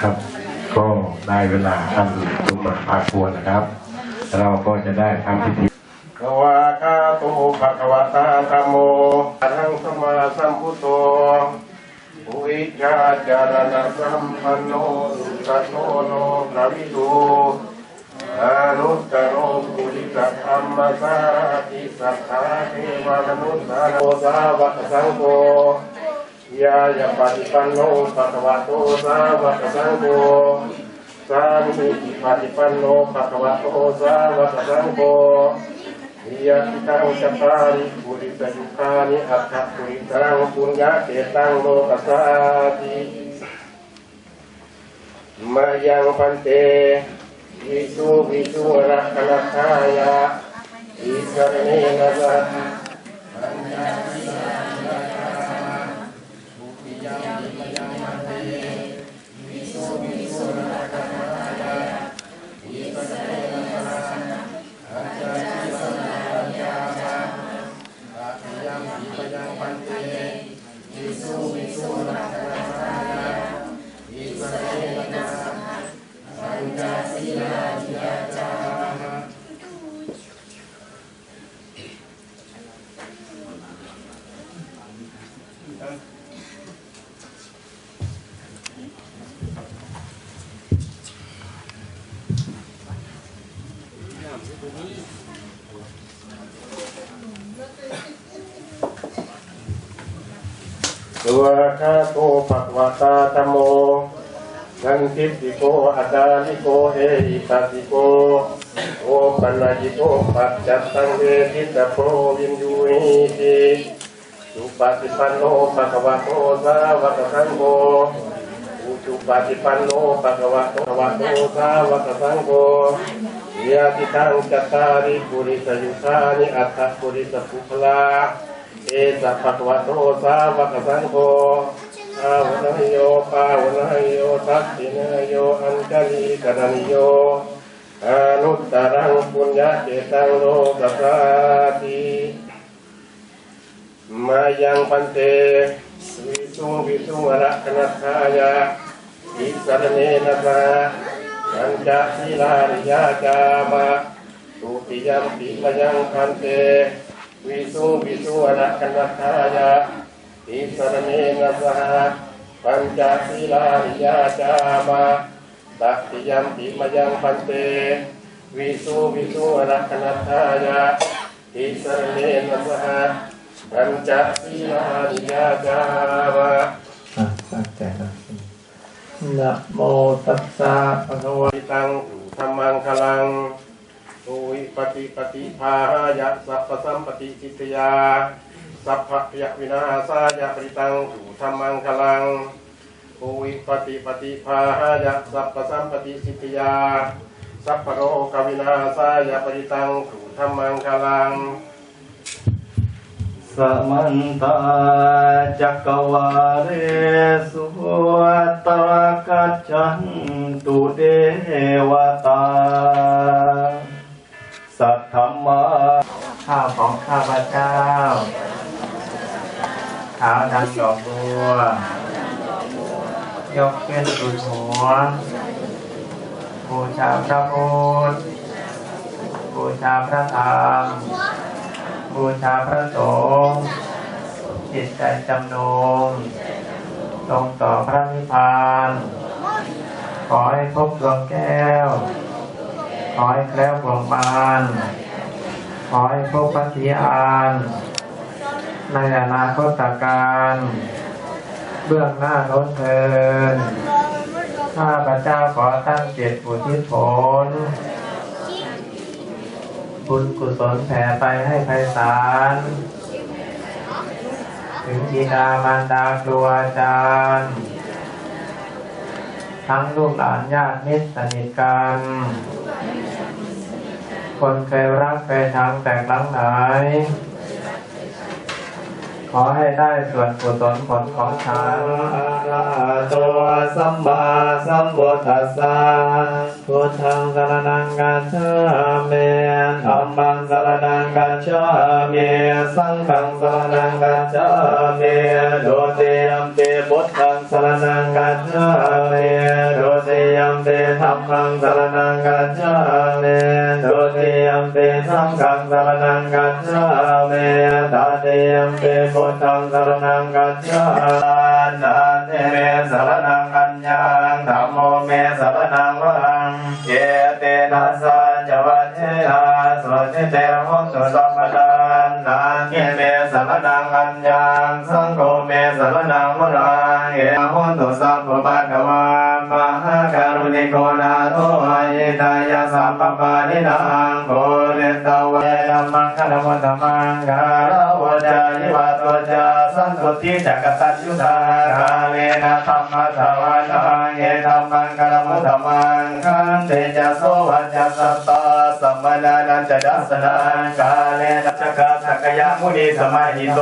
ครับ ก็ได้เวลาท่านสมบัติภาคควรนะครับ เราก็จะได้ทำพิธีกวากาโตภะคะวะตาธัมโมอรังสมาสัมพุโธอุวิชฌาจารณสัมปันโนสุขโตโนกวิทู อนุตตโรปุริสธรรมสารติสัทธาเทวมนุษย์สาโนสาวกสังโฆยายาปฏิปันโนภะคะวะโตสาวกสังโฆสามีจิปฏิปันโนภะคะวะโตสาวกสังโฆยะติตังจัตตาริปุริสยุคานิอัตถปุริสังปุญญาเกตังโลกัสสาติมายังพันเต วิสุวิสุระคณทายาอิสรเนนะสะ ตัว คาโตภะคะวะตาธโมสันติติโกอาจาริโกเอหิปัสสิโกโอปัญญิโกปัจจัตตังเวทิตาโพวินยูหิติสุปฏิปันโนภะคะวะโตสาวกสังโฆอุจุปฏิปันโนภะคะวะโตวะโตสาวกสังโฆยะติตังจัตตาริปุริสยุคานิอัตถปุริสปุคลา เอสัพพะวะโตสาวกสังโฆอาวะนโยปาวะนโยทักขินโยอัญชลีกรณิโยอนุตตรังปุญญาเจตังโลกัสสาติมายังพันเตวิสุงวิสุงอระคณทายาอิสรเนนะสาปัญจศีลาริยาจามะตุติยมปิมยังพันเต วิสุวิสุอระคณทายาอิสรเนนะสหปัญจศีลาริยาจามะตักติยัมปิมยังพันเตวิสุวิสุอระคณทายาอิสรเนนะสหปัญจศีลาริยาจามะอะตั้งใจนะนะโมตัสสะภะคะวะวิตังอุธรรมังคลัง โอวิปฏิปฏิภาหายะสัพพสัมปติจิตยา สัพพะยวินาศายะปริตังอุธรรมังคลังโอวิปฏิปฏิภาหายะสัพพสัมปติจิตยา สัพพะโรกวินาศายะปริตังอุธรรมังคลังสมันตาจักวาเรสุวัตตรกัจฉันตุเดวตา ข้าวของข้าพเจ้าขาดังดอกบัว ยกขึ้นสุดหัว บูชาพระพุทธ บูชาพระธรรม บูชาพระสงฆ์จิตใจจำนงตรงต่อพระนิพพาน ขอให้พบดวงแก้ว ขอให้แคล้วปลงมาน อให้พบพระศรีอานในอนาคตการเบื้องหน้าโน้นเทินข้าพระเจ้าขอตั้งเจตอุทิศผล บุญกุศลแผ่ไปให้ไพศาล ถึงบิดามารดาครูอาจารย์ ทั้งลูกหลานญาติมิตรสนิทกัน คนเคยรักเคยชังแต่ครั้งไหนขอให้ได้ส่วนกุศลผลของฉันอะระหะโตสัมมาสัมพุทธัสสะพุทธังสรณังกัจฉามิธรรมังสรณังกัจฉามิสังฆังสรณังกัจฉามิดุติยัมปิพุทธังสรณังกัจฉามิดุติยัมปิธัมมังสรณังกัจฉามิดุ ติยัมปิสังฆังสรณังกัจฉามิตาเตยัมปิพุทธังสรณังกัจฉานาเตเมสรณังอัญญังธัมโมเมสรณังวรังเยเตนะสัจวัชเชนะสุจิเตหนตุสัมปทานนาเกเมสรณังอัญญังสังโฆเมสรณังวรังเยหนตุสัพพะภะวา มหาการุณิโกนาโตอิตายาสัมปปานินังโกเรตวะยัมมังคะมตมังกาลวจานิวัตจาสันตุติจักตัญยุทาราเลนะธรรมะทวานังเอธรรมังคะมตมังคันเตจะโสวัจจสัตตา สัมมนานันจะดัสนังกาเลนะจักสักยามุนีสมาหิโต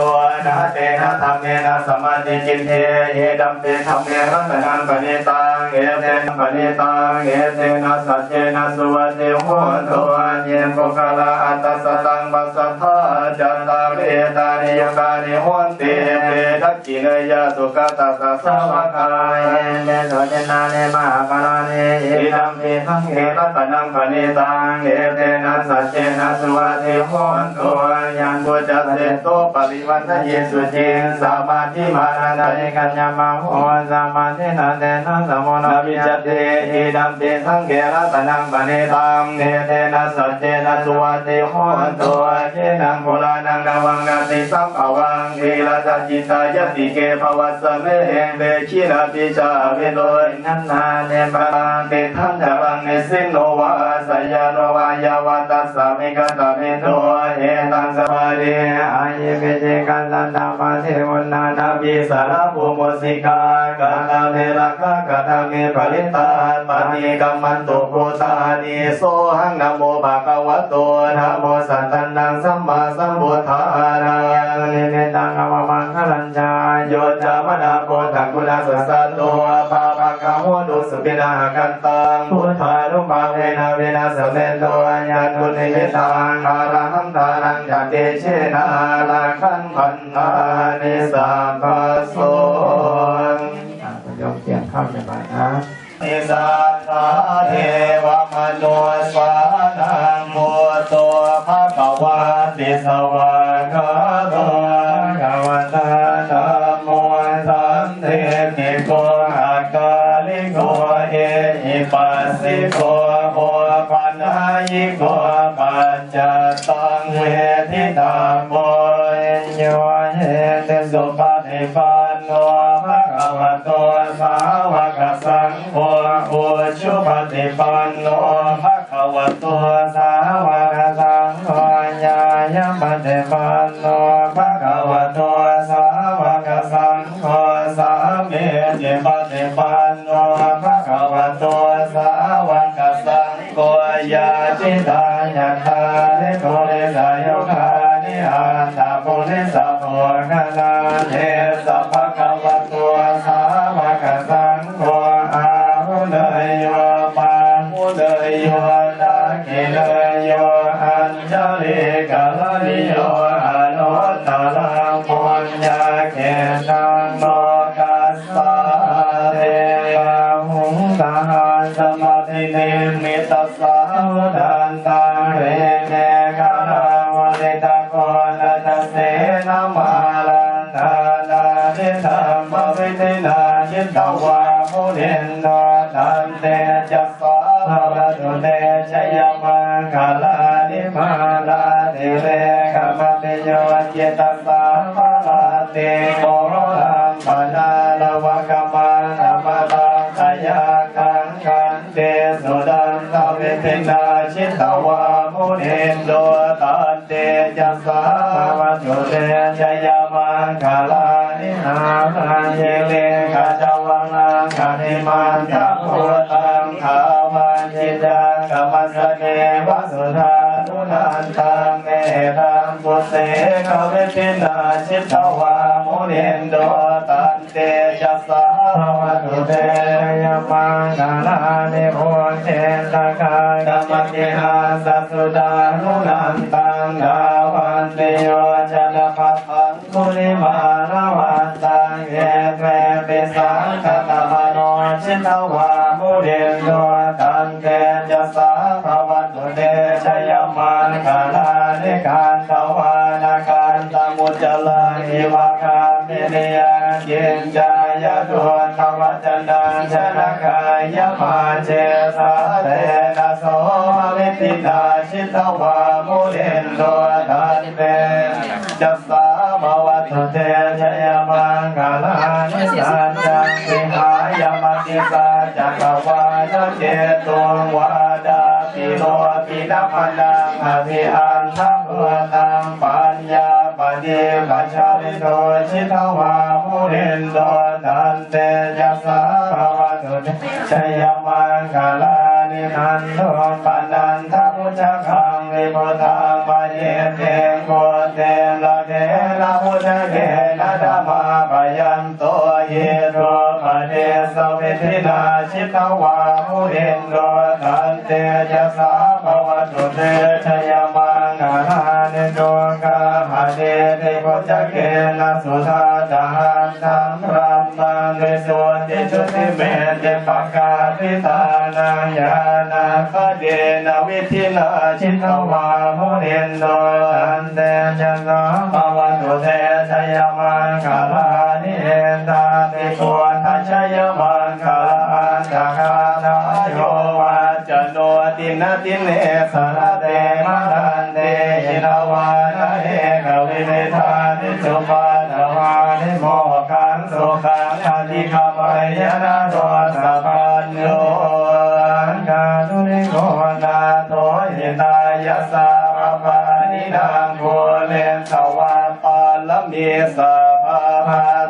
นะเตนะธรรมเนนะสมาธิจินเทเยดัมเตธรรมเนรัตนังปณิตังเอเตนปณิตังเอเตนะสัจเจนะสุวัติโหตุเยปุคลาอัตตสตังปัสสัทธาจันตาเรตานิยกานิหนติเตทักกิเนยะสุขตัสสะสาวกายเนโสเจนาเนมหาการาเนอิดัมเตทังเอรัตนังปณิตังเอเตนะสัจเจนะสุวัติโหตุยันตุจัสเตโตปริวันทเยสุจิสามาธิมานานาเนกัญญามาโหสามาธินาเตนะสมุนาวิจเตอิดัมเตสังเกระตนังปเนตังเนเตนะสัจเจนะสุวัติโหตุเจนังโพลานัง ริสัมภวังเวลาจัจิตายติเกภวัสเมเวชิราปิจาเวโดยนันนาเนปะเตทันจารังเนสิโนวาสยานวายาวัตัสสะมิกาะเมโตเอตังสมาเดอายิเกเจกันตันตามาเทวนานาปิสารภูมุสิกากาตาเมลักขะกะทาเมปริตาปานิกัมมันตุโกตานิโสหังนโมภะกวัตโตนะโมสัตตันนังสัมมาสัมพุทธานานิเมตังอว ญญาโยจามนาโกตังกุลาสัสสะโตปาปะกะโหตุสุปินาหกันตังพุทธานุภาเวนะเวนะสเมโตญาตุนิมิตังอาระหังตานังจักเกเชนะลาคันพันธานิสัพพโสยกเสียงเข้าในบ้านนะนิสัทธาเทวมนุสานังโมโตภะคะวะติสวะกา สุปฏิปันโนภะคะวะโตสาวกสังโฆอุชุปฏิปันโนภะคะวะโตสาวกสังโฆญาญปฏิปันโนภะคะวะโตสาวกสังโฆสามีจิปฏิปันโนภะคะวะโตสาวกสังโฆญาจิตายาคานิโกเรสายโยคา นิอันตาปุริสัพพะคะนาเทสัพพะคะวะ วามุเรนโนตันเตจัสสะภวตุเตชยมังคาลานิมาลาเทเรกามติโยเจตสาภาลาเตโกโรธัมปนาลวะกมานามาตังขยาคังคันเตสุดันตเวเทนาชิตวามุเรนโนตันเตจัสสะภวตุเตชยมังคาลานินาลังเยเลกาจวัง นังคานิมันจักโพตังขาวมันจิตังกัมมันสเกวะสุธานุนันตังเมตังปุเสกเวทินาชิตวามุเรนโดตันเตจัสสะภะวันตุเตยมังกาลานิโพเทตกายกัมมติหาสัสสุดานุนันตังดาวันเตโยชนะปัสสังคุลิมานาวันตังเยเตเปสังคตมโน ชิตวามุเรนโดตันเตจัสสะภวันตุเตชยมังกาลานิการตวานาการตมุจลานิวากามิเนยเกินจายะตุธรรมจันดังชนะกายมาเจสาเตนะโสมวิติตาชิตวามุเรนโดตันเตจัสสะภวันตุเตชยมังกาลานิสันจั จักรวาลเจตุงวาดาปิโลปินัพนังอภิอันทัพพตังปัญญาปฏิปัจจาริโตชิตวามุเรนโดตันเตจัสสะภวันตุเชยมังกาลานินันโทปนันทพุจคังวิพุทังปะเยเตโกเตละเตละพุทธเกนะธรรมาปยันโต เยโรปะเดสวิธินาชิตวามุเรนโดตันเตจัสสะภวัตุเตชยมังกาลานิโดกาหะเดเตโกจเกนะสุธาตาหันตังรัมมังเวสุติจุติเมเตปกาติตานังยานาคเดนวิธินาชิตวามุเรนโดตันเตจัสสะภวัตุเตชยมังกาลา ตาติโกทัชยมังกาลาตาคานาโยวาจโนตินาติเนสรเตมะรันเตยินาวานะเอกวิเนธานิสุปาตวานิโมกังสุขังอธิคามายนะโรสะพันโยกาตุริโกนาโตยินายะสาปานินางโกเลนสวาปาลมีสัพพะพา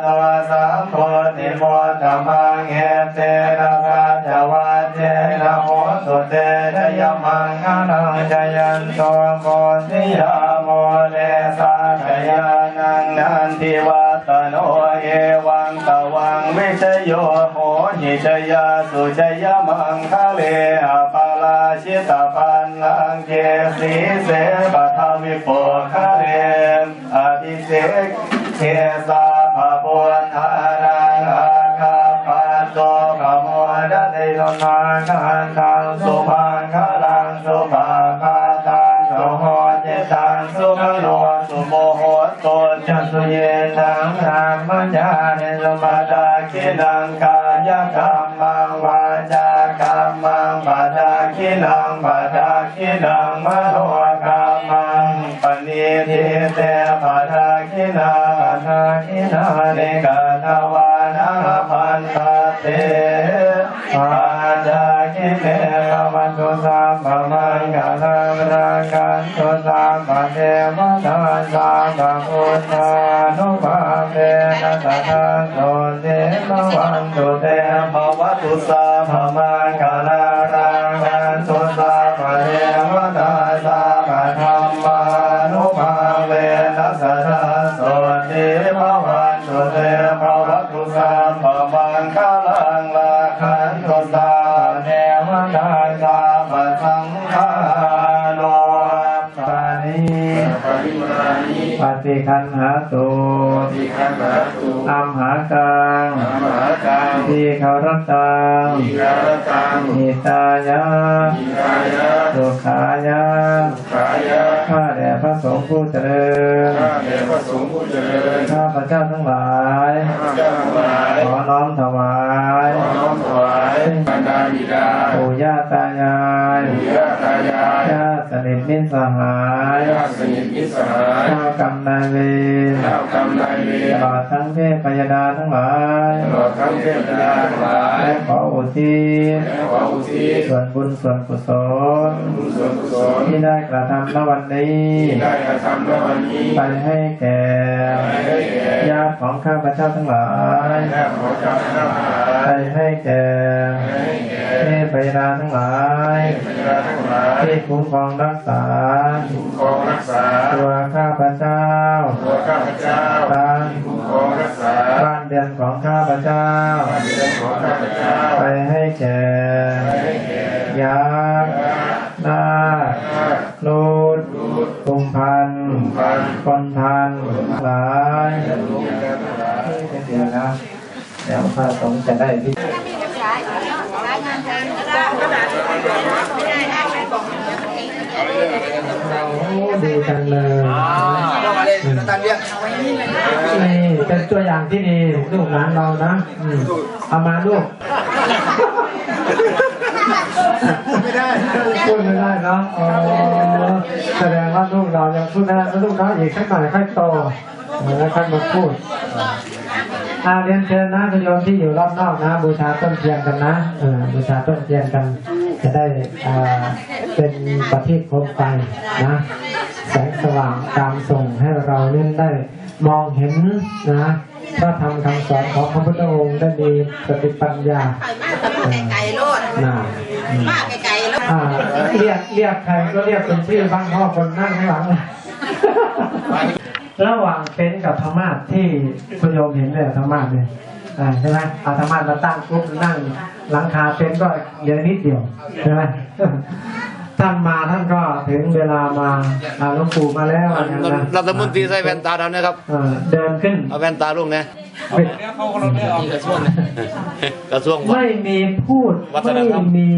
เอเตระกาจวาเจนะโหสุเตชยมังคนังจยันโตโมทิยาโมเลสาขยานังนันทิวัตโนเอวังตวังวิชโยโหหิชยาสุชยมังคะเลอปาลาชิตปันลังเกสีเสปทาวิโปคะเรอภิเสกเทสาภาบุญธานังอา ดะเตโนนาคันตังสุภังคลังสุภาคาตังสุโหเจตังสุขโนสุโมโหโตจัสุเยตังธรรมญาเนสุมาดาคินังกายกรรมังวาจากรรมังปาดาคินังปาดาคินังมโนกรรมังปณิทิเตปาดาคินาปาดาคินาเนกาทวานาพันตเตาจาคิเตภวันตุสามปมังกาลรากันตุสามปเทวตาสามปพุทธานุภาเวนะตะทังโสเทมวันตุเตภวตุสามปมัง อัมหากังมหากังทีขารตังอิการตังหิตายะอิกายะสุขายะขายะข้าแด่พระสงฆ์ผู้เจริญข้าแด่พระสงฆ์ผู้เจริญข้าพระเจ้าทั้งหลายข้าพเจ้าทั้งหลายขอน้อมถวายขอน้อมถวายบรรดาบิดาปู่ย่าตายายปู่ย่าตายายญาติส นิทมิตรสหายญาติสนิทมิตรสหายเจ้ากรรมนายเวรเจ้ากรรมนายเวตรลอดทั้งเทพพยดาทั้งหลายตลอดทั้งเทพดาทั้งหลายและขออุทิศและขออุทิศส่วนบุญส่วนกุศลบุญส่วนกุศลที่ได้กระทำณวันนี้ที่ได้กระทำในวันนี้ไปให้แก่ให้แก่ญาติของข้าพเจ้าทั้งหลายและขอเจ้าทั้งหลาไปยให้แก่ใให้แก่เท พยดาทั้งหลายบรรดาทั้งหลายที่คุ้มครองรักษาคุ้มครองรักษาตัวข้าพเจ้าตัวข้าพเจ้าบ้านคุ้มครองรักษาบ้านเดือนของข้าพเจ้าเรื่องของข้าพเจ้าไปให้แก่ให้แก่ยักษ์นาคนูดกุมพันธ์คนพันธ์หลายเดี๋ยวนะเดี๋ยวพระสงฆ์จะได้พิโอ้ ดีจังเลยนี่เป็นตัวอย่างที่ดีลูกหลานเรานะอืมเอามาลูกไม่ได้พูดไม่ได้เนาะอ๋อแสดงว่าลูกเรายังพูดไม่ได้แล้วลูกน้อยอีกสักหน่อยค่อยโตแล้วค่อยมาพูด อาเรียนเชิญนะคุณโยมที่อยู่รอบนอกนะ บูชาต้นเทียนกันนะเออบูชาต้นเทียนกัน จะได้อ่าเป็นประทีปโคมไฟนะ แสงสว่างตามส่งให้เราเล่นได้มองเห็นนะพระธรรมคำสอนของพระพุทธองค์ได้มีสติปัญญาไก่โลดน่ะอืมมาไก่โลดอ่าเรียกเรียกใครก็เรียกเป็นชื่อบ้างพ่อคนนั่งข้างหลังเลย ระหว่างเต็นท์กับธรรมาสที่คุณโยมเห็นเนี่ยธรรมาสเนี่ยอ่าใช่ไหมเอาธรรมาสมาตั้งปุ๊บนั่งหลังคาเต็นท์ก็เหลือนิดเดียวใช่ไหมท่านมาท่านก็ถึงเวลามาอ่าหลวงปู่มาแล้วอะไรอย่างเงี้ยนะรัฐมนตรีใส่แว่นตาดำนะครับเออเดินขึ้นเอาแว่นตาลุงนะปิดนี่กระทรวงนะกระทรวงไม่มีพูดวัฒนไม่ธรรมมี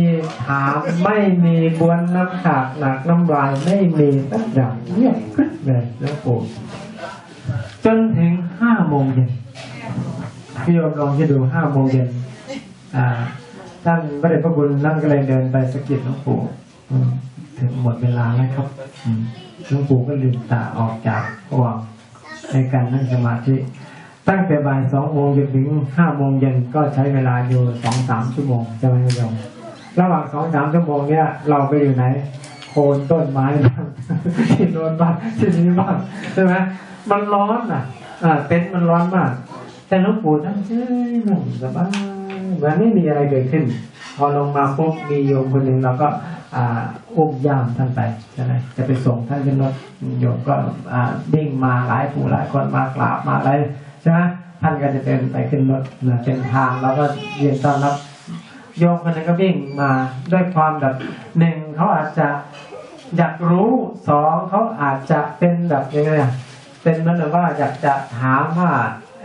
ถามไม่มีบวนน้ำขากหนักน้ำลายไม่มีสักอย่างเงียบกริบเลยหลวงปู่ จนถึงห้าโมงเย็นพี่โยมลองคิดดูห้าโมงเย็นอ่าท่านพระเดชพระคุณนั่นก็เลยเดินไปสะกิดหลวงปู่ถึงหมดเวลาแล้วครับหลวงปู่ก็ลืมตาออกจากวังในการนั่งสมาธิตั้งแต่บ่ายสองโมงจนถึงห้าโมงเย็นก็ใช้เวลาอยู่สองสามชั่วโมงใช่ไหมคุณโยมระหว่างสองสามชั่วโมงเนี่ยเราไปอยู่ไหน โคนต้นไม้บ้างที่โนนบ้างที่นี้บ้างใช่ไหมมันร้อนอะอ่าเต็นท์มันร้อนมาก แต่หลวงปู่ท่านเฉยนั่งสบายมือนไม่มีอะไรเกิดขึ้น พอลงมาปุ๊บมีโยมคนหนึ่งเราก็อ่าอุ้มย่ามท่านไปใช่ไหมจะไปส่งท่านขึ้นรถโยมก็อ่าวิ่งมาหลายผู้หลายคนมากราบมาอะไรใช่ไหมท่านก็จะเดินไปขึ้นรถเป็นทางแล้วก็เยืนต้อนรับ โยมคนนึงก็วิ่งมาด้วยความแบบหนึ่งเขาอาจจะอยากรู้สองเขาอาจจะเป็นแบบยังไงอะเป็นเหมันแบบว่าอยากจะถามว่า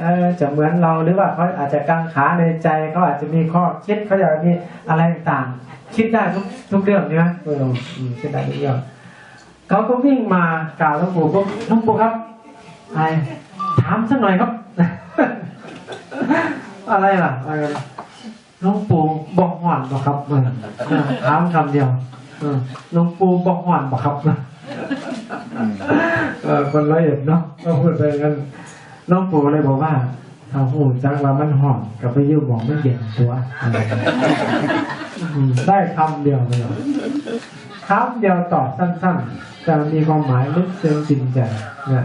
เออจะเหมือนเราหรือว่าเขาอาจจะกังขาในใจเขาอาจจะมีข้อคิดเขาอยากมีอะไรต่างๆคิดได้ทุกทุกเรื่องใช่ไหมเอออืมคิดได้ทุกเรื่องเขาก็วิ่งมากล่าวหลวงปู่ปุ๊บหลวงปู่ครับไอถามสักหน่อยครับ อะไรล่ะ อะไรล่ะหลวงปู่บอกหวานบอกครับเออเออถามคำเดียวเออหลวงปู่บอกหวานบอกครับเออคนละเอียดเนาะก็พูดไปกันน้องปู่เลยบอกว่าถ้าหูจังว่ามันหอมกับไปยืมบอกไม่เย็นตัวอะไรอืมได้คำเดียวเลยคำเดียวตอบสั้น ๆ แต่มีความหมายลึกซึ้งจริงใจเนี่ย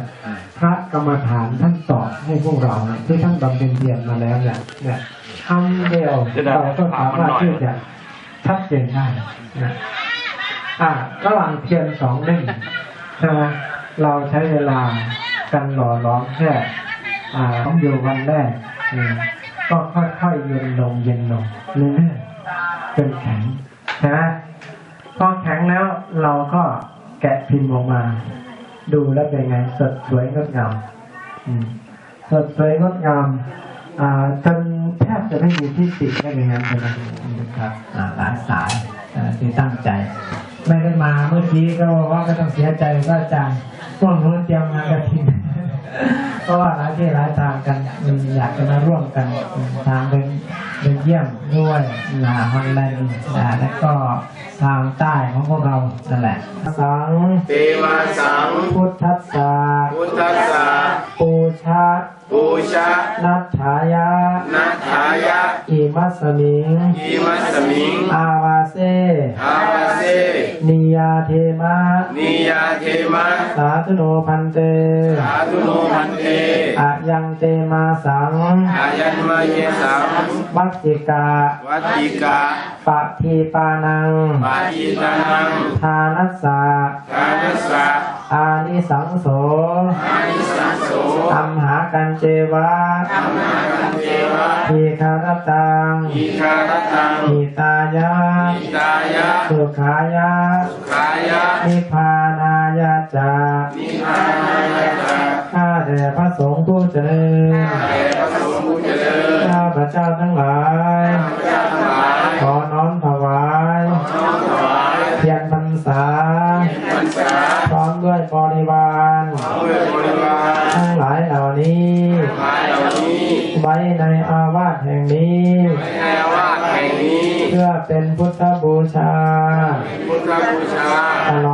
พระกรรมฐานท่านตอบให้พวกเราเนี่ยที่ท่านบำเพ็ญเพียรมาแล้วเนี่ยเนี่ยคำเดียวเราก็สามารถที่จะชัดเจนได้นะอ่าระหว่างเทียนสองเล่มใช่ไหมเราใช้เวลากันหล่อล้อมแค่อ่าต้องอยู่วันแรกก็ค่อยๆเย็นลงเย็นลงเรื่อยๆจนแข็งใช่ไหมพอแข็งแล้วเราก็แกะพิมพ์ออกมา ดูแล้วเป็นไง สดสวยงดงามอืมสดสวยงดงามอ่าจนแทบจะไม่มีที่ติได้อย่างนั้นเลยนะครับอ่าหลายสายอ่าที่ตั้งใจ ไม่ได้มาเมื่อกี้ก็บอกว่าไม่ต้องเสียใจก็อาจารย์พวกนู้นเตรียมงานกระถิ่นเพราะว่าหลายที่หลายทางกันอืมอยากจะมาร่วมกันอืมทางเป็น เป็นเยี่ยมด้วยนะฮอลแลนด์นะแล้วก็ทางใต้ของพวกเรานั่นแหละสังเทวาสัง พุทธัสสะพุทธัสสะปูชาปูชะนัทธายะ นัทธายะ อิ มัสมิงอิมัสมิง อาวาเซ อาวาเซนิยาเทมะ นิยาเทมะ สาธุโนพันเต สาธุโนพันเตอะยังเตมาสัง อายันมาเยสังวัจจิกาวัจจิกาปะทีปานัง ปาอินานังทานัสสะกานัสสะอานิสังโสอานิสั งโสอัมหากันเจวะธัมมาคันเทวะทีคารตังอิคารตังหิตายะอิตายะสุขายะขายะนิพพานายะจานิพพานายะข้าแต่พระสงฆ์ผู้เจริญแด่พระสงฆ์ผู้เจริญข้าพระเจ้าทั้งหลาย พระเจ้าทั้งหลาย ขอน้อมถวาย น้อมถวาย เทียนพรรษา พรรษา พร้อมด้วยบริวาร ด้วยบริวาร ทั้งหลายเหล่านี้ หลายเหล่านี้ ไว้ในอาวาสแห่งนี้ในวาดแห่งนี้ เพื่อเป็นพุทธบูชาพุทธบูชาตล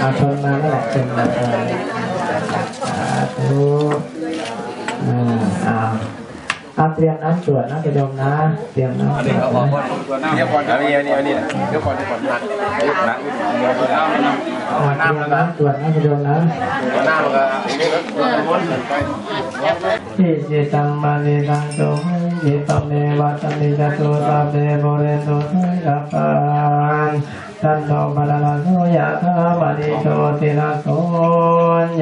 อาต้นมาแล้วแหละต้นมาเออสาธุอ่าเอาเอาเตรียมน้ำตรวจนะกระดมนะ เตรียมน้ำตรวจนะเดี๋ยวก่อนเดี๋ยวนี่นี่เดี๋ยวก่อเดี๋ยวก่อนนะนะเดี๋ยวก่อนนะอ่าเตรียมน้ำตรวจนะกระดมนะน้ามันก็นี่ก็วนไปทิจิตังมานิตังโตหิตัมเนวัตมิจตุสัพเพโบเรตุสังกปัน ตันโนบาลานุยะธามณิโชติระโส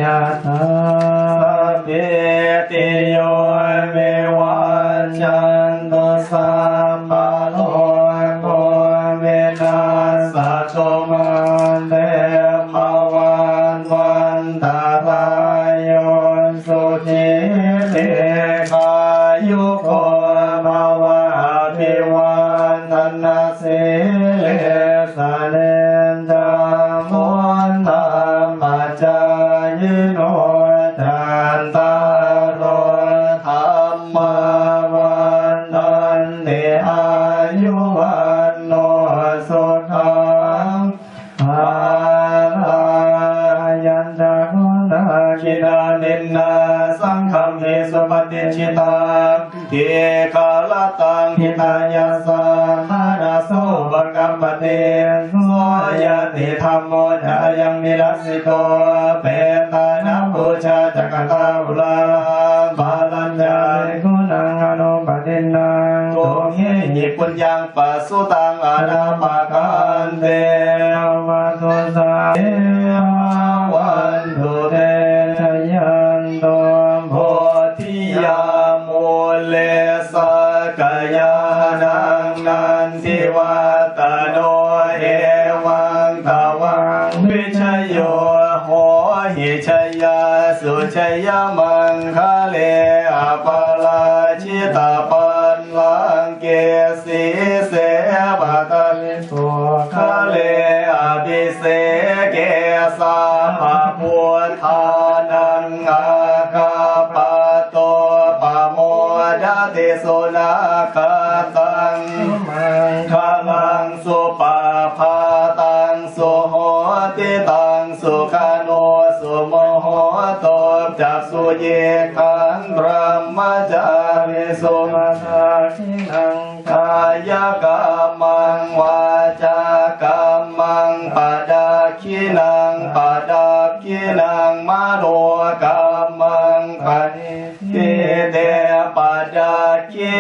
ญาธา นตะโกนาคินานินนาสังฆัมเมสุปฏิชิตาเทกาลตังหิตายาสังหานาโสปกัมปเตโสยติธรรมโมจายังมิรัสสิโตเปตานาบูชาจักตาอุลาบาลัญญาคุณังอนุปตินังโตเฮหิปุญญังปัสสุตังอานาปากันเต ชยมังคะเลอปาลาชิตาปันลังเกสี นิทิเตปะดาคิ